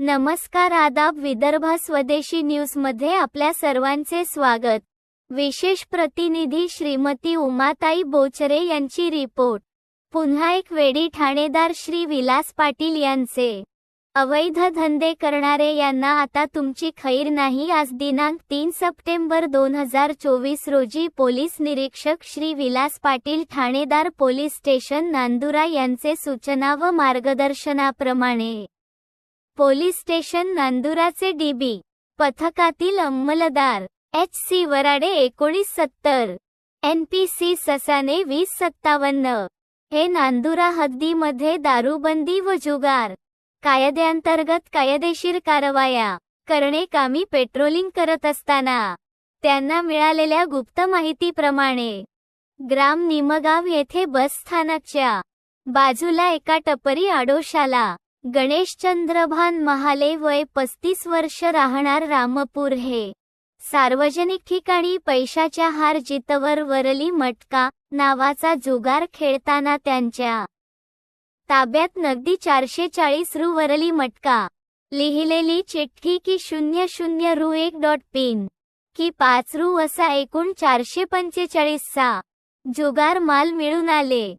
नमस्कार आदाब विदर्भा स्वदेशी न्यूजमध्ये आपल्या सर्वांचे स्वागत. विशेष प्रतिनिधी श्रीमती उमाताई बोचरे यांची रिपोर्ट. पुन्हा एक वेळी ठाणेदार श्री विलास पाटील यांचे. अवैध धंदे करणारे यांना आता तुमची खैर नाही आज दिनांक तीन सप्टेंबर दोन हजार चोवीस रोजी पोलीस निरीक्षक श्री विलास पाटील ठाणेदार पोलीस स्टेशन नांदुरा यांचे सूचना व मार्गदर्शनाप्रमाणे. पोलीस स्टेशन नांदुराचे डीबी पथकातील अंमलदार एच सी वराडे एकोणीस सत्तर एन पी सी ससाने वीस सत्तावन्न. हे नांदुरा हद्दीमध्ये दारूबंदी व जुगार कायद्यांतर्गत कायदेशीर कारवाया करणे कामी पेट्रोलिंग करत असताना त्यांना मिळालेल्या गुप्त माहितीप्रमाणे ग्राम निमगाव येथे बस स्थानकच्या बाजूला एका टपरी आडोशाला गणेश चंद्रभान महाले वय पस्तीस वर्ष राहणार रामपूर हे. सार्वजनिक ठिकाणी पैशाच्या हार जितवर वरली मटका नावाचा जुगार खेळताना त्यांच्या ताब्यात नगदी चारशे चाळीस रु वरली मटका. लिहिलेली चिठ्ठी की शून्य शून्य रु एक डॉट पिन. की पाच रु असा एकूण चारशे पंचेचाळीसचा जुगार माल मिळून आले.